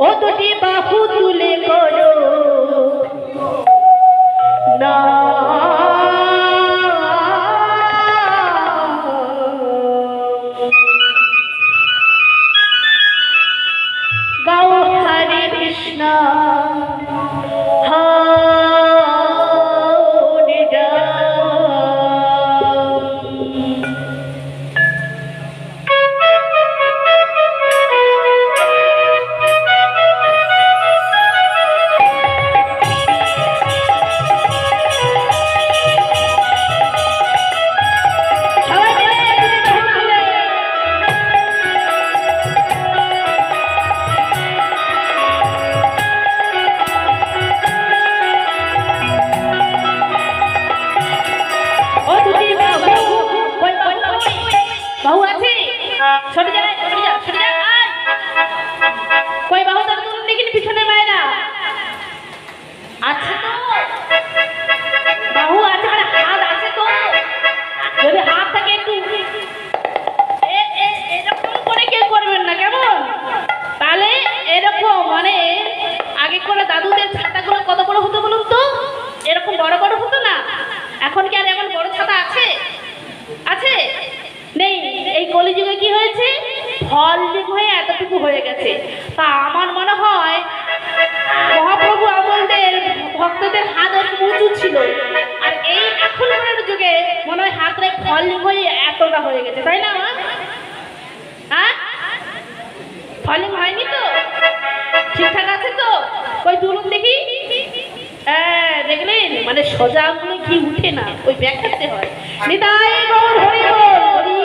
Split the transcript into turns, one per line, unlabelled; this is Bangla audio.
ও দুটি বাহু তুলে করো। না। গাও হরে কৃষ্ণ। হা 小姐姐 হলদিক হয়ে এতটুকু হয়ে গেছে। তা আমার মনে হয় মহাপ্রভু আমলদের ভক্তদের হাত অনেক উঁচু ছিল। আর এই এখনকার যুগে মনে হয় হাত রেখ হলদিক হয়ে এতটা হয়ে গেছে, তাই না? হ্যাঁ? ফলিং হয়নি তো? ঠিকঠাক আছে তো? ওই তুলুন দেখি। হ্যাঁ দেখলেন? মানে সোজা আঙুলে ঘি উঠে না, ওই ব্যাখ্যাতে হয়। নিতাই গৌর হরি হরি।